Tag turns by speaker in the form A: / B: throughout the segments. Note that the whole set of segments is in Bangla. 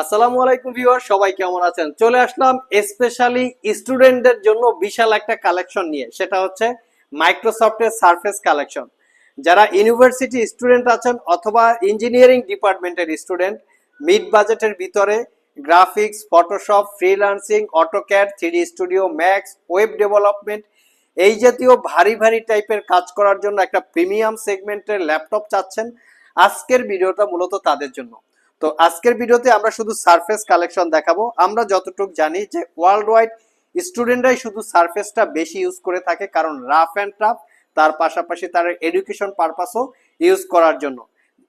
A: আসসালামু আলাইকুম ভিউয়ার সবাই কেমন আছেন? চলে আসলাম স্পেশালি স্টুডেন্টদের জন্য বিশাল একটা কালেকশন নিয়ে, সেটা হচ্ছে মাইক্রোসফটের সারফেস কালেকশন। যারা ইউনিভার্সিটি স্টুডেন্ট আছেন অথবা ইঞ্জিনিয়ারিং ডিপার্টমেন্টের স্টুডেন্ট মিড বাজেটের ভিতরে graphics Photoshop freelancing AutoCAD three studio max web development এই জাতীয় ভারী ভারী টাইপের কাজ করার জন্য একটা প্রিমিয়াম সেগমেন্টের ল্যাপটপ চাচ্ছেন। আজকের ভিডিওটা মূলত তাদের জন্য। তো আজকের ভিডিওতে আমরা শুধু সারফেস কালেকশন দেখাবো। আমরা যতটুকু জানি যে ওয়ার্ল্ড ওয়াইড স্টুডেন্টরাই শুধু সারফেসটা বেশি ইউজ করে থাকে, কারণ রাফ অ্যান্ড টাফ তার পাশাপাশি তার এডুকেশন পারপাসও ইউজ করার জন্য।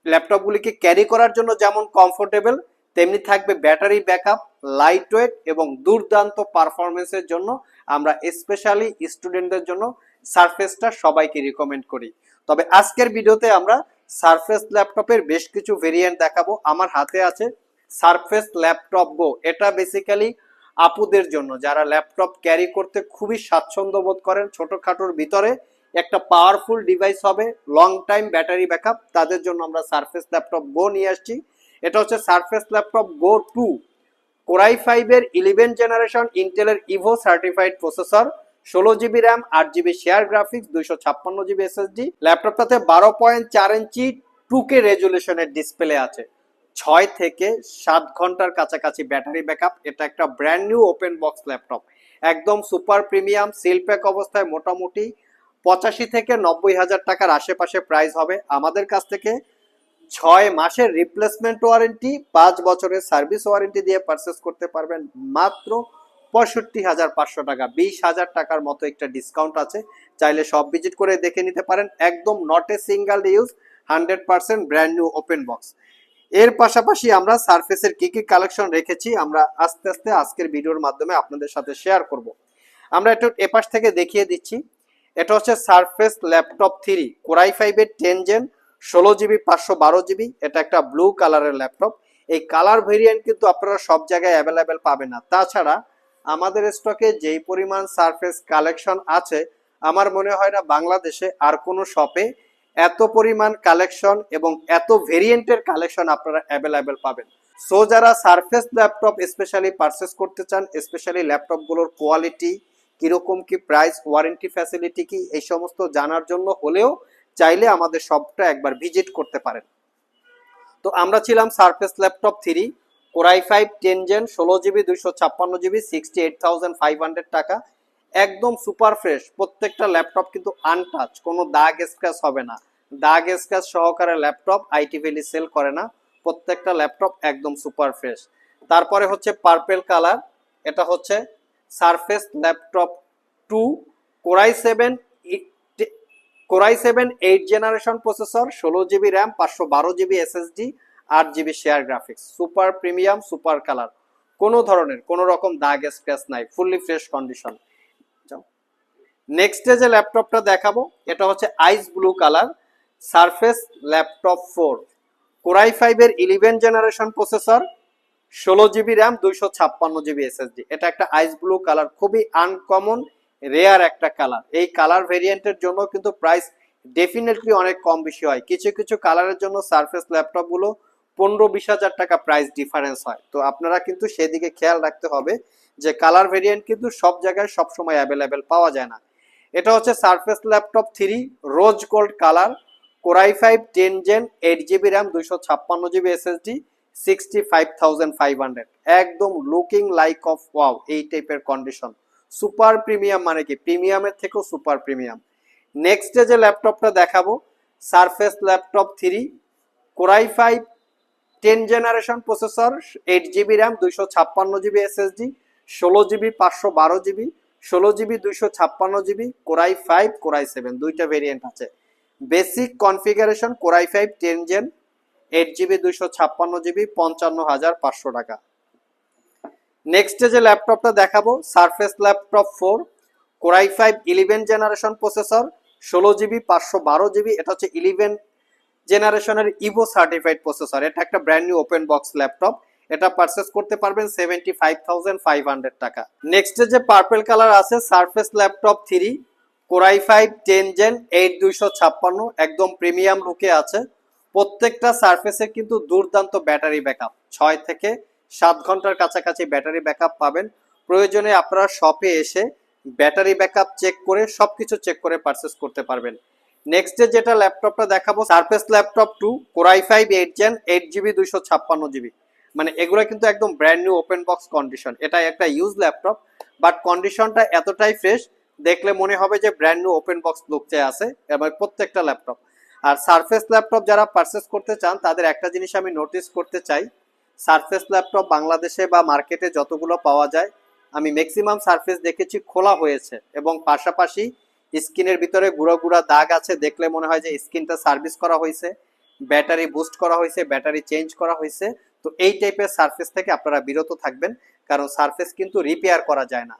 A: ল্যাপটপগুলিকে ক্যারি করার জন্য যেমন কমফোর্টেবল তেমনি থাকবে ব্যাটারি ব্যাকআপ লাইট ওয়েট এবং দুর্দান্ত পারফরমেন্সের জন্য আমরা স্পেশালি স্টুডেন্টদের জন্য সারফেসটা সবাইকে রিকমেন্ড করি। তবে আজকের ভিডিওতে আমরা সারফেস ল্যাপটপের বেশ কিছু ভেরিয়েন্ট দেখাবো। আমার হাতে আছে সারফেস ল্যাপটপ গো এটা বেসিক্যালি আপুদের জন্য, যারা ল্যাপটপ ক্যারি করতে খুবই স্বাচ্ছন্দ্য বোধ করেন, ছোটোখাটোর ভিতরে একটা পাওয়ারফুল ডিভাইস হবে লং টাইম ব্যাটারি ব্যাকআপ তাদের জন্য আমরা সারফেস ল্যাপটপ গো নিয়ে আসছি। এটা হচ্ছে surface laptop go two core i ফাইভের ইলেভেন জেনারেশন ইন্টেলের ইভো সার্টিফাইড প্রসেসর ষোলো জিবি র্যাম আট জিবি শেয়ার গ্রাফিক্স দুইশো ছাপ্পান্ন জিবি এসএসডি ল্যাপটপটাতে বারো পয়েন্ট চার ইঞ্চি টুকে রেজুলেশনের ডিসপ্লে আছে। ছয় থেকে সাত ঘণ্টার কাছাকাছি ব্যাটারি ব্যাকআপ এটা একটা brand new open box laptop একদম সুপার প্রিমিয়াম সিল প্যাক অবস্থায় মোটামুটি পঁচাশি থেকে নব্বই হাজার টাকার আশেপাশে প্রাইস হবে। আমাদের কাছ থেকে ছয় মাসের রিপ্লেসমেন্ট ওয়ারেন্টি পাঁচ বছরের সার্ভিস ওয়ারেন্টি দিয়ে পারচেস করতে পারবেন মাত্র পঁয়ষট্টি হাজার পাঁচশো টাকা। বিশ হাজার টাকার মতো একটা ডিসকাউন্ট আছে। চাইলে সব ভিজিট করে দেখে নিতে পারেন। একদম not a single use hundred percent brand new open box এর পাশাপাশি আমরা সারফেসের কি কি কালেকশন রেখেছি, আমরা আস্তে আস্তে আজকের ভিডিওর মাধ্যমে আপনাদের সাথে শেয়ার করব। আমরা একটু এপাশ থেকে দেখিয়ে দিচ্ছি। এটা হচ্ছে surface laptop three core i ফাইভের টেন জেন ষোলো জিবি পাঁচশো বারো জিবি এটা একটা ব্লু কালারের ল্যাপটপ এই কালার ভেরিয়েন্ট কিন্তু আপনারা সব জায়গায় অ্যাভেলেবেল পাবেন না। তাছাড়া আমাদের স্টকে যেই পরিমাণ সারফেস কালেকশন আছে, আমার মনে হয় না বাংলাদেশে আর কোনো শপে এত পরিমাণ কালেকশন এবং এত ভেরিয়েন্টের কালেকশন আপনারা অ্যাভেলেবেল পাবেন। সো যারা সারফেস ল্যাপটপ স্পেশালি পারচেস করতে চান স্পেশালি ল্যাপটপগুলোর কোয়ালিটি কীরকম কি প্রাইস ওয়ারেন্টি ফ্যাসিলিটি কি, এই সমস্ত জানার জন্য হলেও চাইলে আমাদের শপটা একবার ভিজিট করতে পারেন। তো আমরা ছিলাম surface laptop three core i five ten gen ষোলো জিবি, দুইশো ছাপ্পান্ন GB sixty eight thousand five hundred টাকা। একদম সুপার ফ্রেশ প্রত্যেকটা ল্যাপটপ কিন্তু আনটাচ কোনো দাগ স্ক্র্যাচ হবে না। দাগ স্ক্র্যাচ সহকারে ল্যাপটপ আইটি ভ্যালি সেল করে না। প্রত্যেকটা ল্যাপটপ একদম সুপার ফ্রেশ তারপরে হচ্ছে পার্পেল কালার এটা হচ্ছে surface laptop two core i seven core i seven eight generation processor ষোলো জিবি র্যাম পাঁচশো বারো জিবি এসএসডি আট GB share graphics super premium super colour কোনো ধরনের, কোনো রকম দাগ স্ক্র্যাচ নাই ফুললি ফ্রেশ কন্ডিশন নেক্সট যে ল্যাপটপটা দেখাবো, এটা হচ্ছে ice blue colour surface laptop four core i ফাইভের ইলেভেন জেনারেশন প্রসেসর ষোলো জিবি র্যাম দুইশো ছাপ্পান্ন জিবি এসএসডি এটা একটা আইস ব্লু কালার খুবই আনকমন রেয়ার একটা কালার এই কালার ভেরিয়েন্টের জন্য কিন্তু প্রাইস ডেফিনেটলি অনেক কম বেশি হয়। কিছু কিছু কালারের জন্য সারফেস ল্যাপটপগুলো পনেরো বিশ হাজার টাকা প্রাইস ডিফারেন্স হয়। তো আপনারা কিন্তু সেদিকে খেয়াল রাখতে হবে যে কালার ভেরিয়েন্ট কিন্তু সব জায়গায় সব সময় অ্যাভেলেবেল পাওয়া যায় না। এটা হচ্ছে surface laptop three rose gold colour core i five ten gen eight GB RAM দুইশো ছাপ্পান্ন GB SSD sixty five thousand five hundred একদম লুকিং লাইক অফ ওয়াও এই টাইপের কন্ডিশন সুপার প্রিমিয়াম মানে কি? প্রিমিয়ামের থেকেও সুপার প্রিমিয়াম নেক্সট যে ল্যাপটপটা দেখাবো surface laptop three core i five ten generation processor eight GB RAM দুইশো ছাপ্পান্ন জিবি এসএসডি ষোলো জিবি পাঁচশো বারো জিবি ষোলো জিবি দুইশো ছাপ্পান্ন GB core i five core i seven দুইটা ভেরিয়েন্ট আছে। Basic configuration core i five ten gen eight GB দুইশো ছাপ্পান্ন জিবি পঞ্চান্ন হাজার পাঁচশো টাকা। নেক্সট যে ল্যাপটপটা দেখাবো surface laptop four core i five eleven generation processor ষোলো জিবি পাঁচশো বারো জিবি এটা হচ্ছে ইলেভেন জেনারেশনের ইভো সার্টিফাইড প্রসেসর এটা একটা brand new open box laptop এটা পারচেস করতে পারবেন seventy five thousand five hundred টাকা নেক্সট যে পার্পেল কালার আছে surface laptop three core i five ten gen eight দুইশো ছাপ্পান্ন, একদম প্রিমিয়াম লুকে আছে। প্রত্যেকটা সারফেসে কিন্তু দুর্দান্ত ব্যাটারি ব্যাকআপ ছয় থেকে সাত ঘণ্টার কাছাকাছি ব্যাটারি ব্যাকআপ পাবেন। প্রয়োজনে আপনারা শপে এসে ব্যাটারি ব্যাকআপ চেক করে সবকিছু চেক করে পারচেস করতে পারবেন। নেক্সট যেটা ল্যাপটপটা দেখাবো surface laptop two core i five eight gen eight GB দুইশো ছাপ্পান্ন জিবি মানে এগুলো কিন্তু একদম brand new open box condition এটা একটা ইউজ ল্যাপটপ বাট কন্ডিশনটা এতটাই ফ্রেশ দেখলে মনে হবে যে ব্র্যান্ড নিউ ওপেন বক্স লুকতে আছে, এবার প্রত্যেকটা ল্যাপটপ আর সারফেস ল্যাপটপ যারা পারচেস করতে চান, তাদের একটা জিনিস আমি নোটিস করতে চাই। সারফেস ল্যাপটপ বাংলাদেশে বা মার্কেটে যতগুলো পাওয়া যায়, আমি ম্যাক্সিমাম সারফেস দেখেছি খোলা হয়েছে, এবং পাশাপাশি স্ক্রিনের ভিতরে গুঁড়ো গুঁড়া দাগ আছে, দেখলে মনে হয় যে স্ক্রিনটা সার্ভিস করা হয়েছে, ব্যাটারি বুস্ট করা হয়েছে, ব্যাটারি চেঞ্জ করা হয়েছে। তো এই টাইপের সার্ফেস থেকে আপনারা বিরত থাকবেন, কারণ সার্ফেস কিন্তু রিপেয়ার করা যায় না।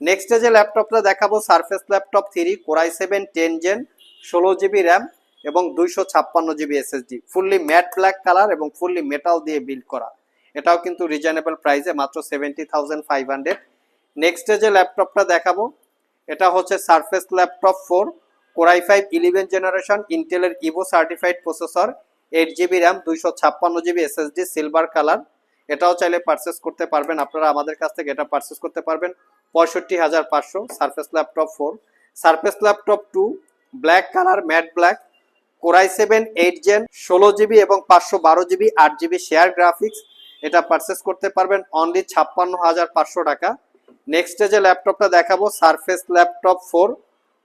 A: নেক্সট যে ল্যাপটপটা দেখাবো, Surface laptop three, core i seven, ten gen, ষোলো জিবি র্যাম এবং দুইশো ছাপ্পান্ন GB SSD. Fully matte black colour এবং ফুললি মেটাল দিয়ে বিল্ড করা। এটাও কিন্তু রিজনেবল প্রাইসে মাত্র seventy thousand five hundred next যে ল্যাপটপটা দেখাবো এটা হচ্ছে Surface laptop four core i five eleven generation ইন্টেলের Evo certified processor eight GB RAM দুইশো ছাপ্পান্ন জিবি এসএসডি সিলভার কালার এটাও চাইলে পারচেস করতে পারবেন। আপনারা আমাদের কাছ থেকে এটা পারচেস করতে পারবেন। পঁয়ষট্টি হাজার পাঁচশো Surface laptop four Surface laptop two black colour matte black core i seven eight gen ষোলো জিবি এবং পাঁচশো বারো জিবি আট জিবি শেয়ার গ্রাফিক্স এটা পারচেস করতে পারবেন। অনলি ছাপ্পান্ন হাজার পাঁচশো টাকা। নেক্সট যে ল্যাপটপটা দেখাবো Surface laptop four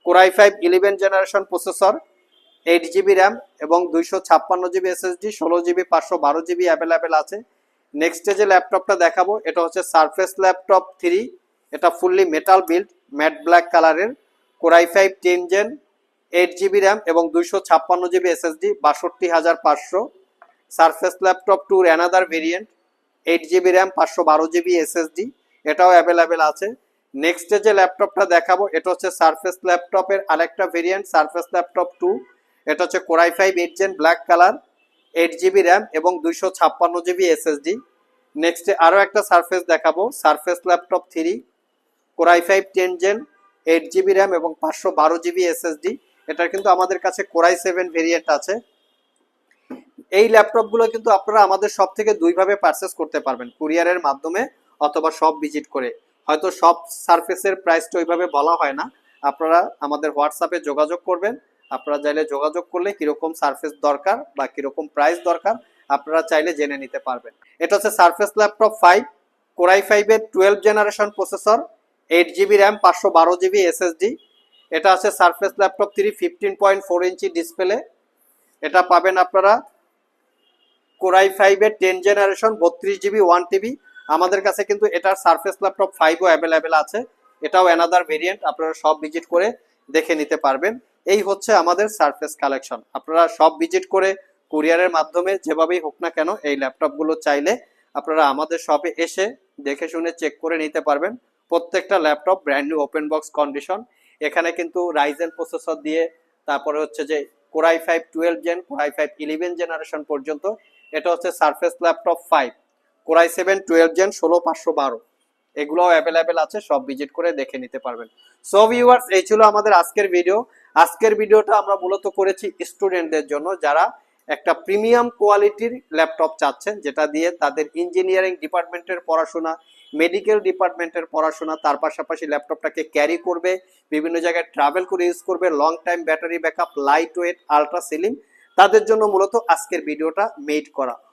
A: core i five eleven generation processor eight GB RAM এবং দুইশো ছাপ্পান্ন জিবি এসএসডি ষোলো জিবি পাঁচশো বারো জিবি অ্যাভেলেবেল আছে। নেক্সট যে ল্যাপটপটা দেখাবো, এটা হচ্ছে সারফেস ল্যাপটপ থ্রি এটা fully metal build matte black কালারের core i five ten gen eight GB RAM এবং দুইশো ছাপ্পান্ন জিবি এসএসডি বাষট্টি হাজার পাঁচশো। সারফেস ল্যাপটপ টুর another variant eight GB RAM পাঁচশো বারো জিবি এসএসডি এটাও অ্যাভেলেবেল আছে। নেক্সটে যে ল্যাপটপটা দেখাবো, এটা হচ্ছে সারফেস ল্যাপটপের আরেকটা ভেরিয়েন্ট সারফেস ল্যাপটপ টু এটা হচ্ছে core i five eight gen black colour eight GB RAM এবং দুইশো ছাপ্পান্ন জিবি এসএসডি নেক্সটে আরও একটা সারফেস দেখাবো Surface laptop three core i five ten gen eight GB RAM এবং পাঁচশো বারো জিবি এসএসডি এটার কিন্তু আমাদের কাছে কোরাই সেভেন ভেরিয়েন্ট আছে। এই ল্যাপটপগুলো কিন্তু আপনারা আমাদের সব থেকে দুইভাবে পারচেস করতে পারবেন। কুরিয়ারের মাধ্যমে অথবা সব ভিজিট করে। হয়তো সব সারফেসের প্রাইসটা ওইভাবে বলা হয় না। আপনারা আমাদের হোয়াটসঅ্যাপে যোগাযোগ করবেন। আপনারা চাইলে যোগাযোগ করলে কীরকম সার্ফেস দরকার বা কীরকম প্রাইস দরকার আপনারা চাইলে জেনে নিতে পারবেন। এটা হচ্ছে Surface laptop five core i ফাইভের twelve generation processor eight GB RAM পাঁচশো বারো জিবি এসএসডি এটা আছে Surface laptop three fifteen point four inch display এটা পাবেন আপনারা কোরাই ফাইভের টেন জেনারেশন বত্রিশ জিবি ওয়ান টিবি আমাদের কাছে কিন্তু এটার সারফেস ল্যাপটপ ফাইভও অ্যাভেলেবেল আছে। এটাও অ্যানাদার ভেরিয়েন্ট আপনারা সব ভিজিট করে দেখে নিতে পারবেন। এই হচ্ছে আমাদের সারফেস কালেকশন আপনারা সব ভিজিট করে কুরিয়ারের মাধ্যমে যেভাবেই হোক না কেন এই ল্যাপটপগুলো চাইলে আপনারা আমাদের শপে এসে দেখে শুনে চেক করে নিতে পারবেন। প্রত্যেকটা laptop brand new open box condition এখানে কিন্তু রাইজেন প্রসেসর দিয়ে তারপরে হচ্ছে যে core i five twelve gen core i five eleven generation পর্যন্ত। এটা হচ্ছে Surface laptop five core i seven, twelve gen ষোলো, পাঁচশো বারো। এগুলোও অ্যাভেলেবেল আছে, সব ভিজিট করে দেখে নিতে পারবেন। সো ভিউয়ার্স এই ছিল আমাদের আজকের ভিডিও আজকের ভিডিওটা আমরা মূলত করেছি স্টুডেন্টদের জন্য, যারা একটা প্রিমিয়াম কোয়ালিটির ল্যাপটপ চাচ্ছেন, যেটা দিয়ে তাদের ইঞ্জিনিয়ারিং ডিপার্টমেন্টের পড়াশোনা মেডিকেল ডিপার্টমেন্টের পড়াশোনা, তার পাশাপাশি ল্যাপটপটাকে ক্যারি করবে, বিভিন্ন জায়গায় ট্রাভেল করে ইউজ করবে long time battery backup light weight ultra ceiling তাদের জন্য মূলত আজকের ভিডিওটা মেড করা।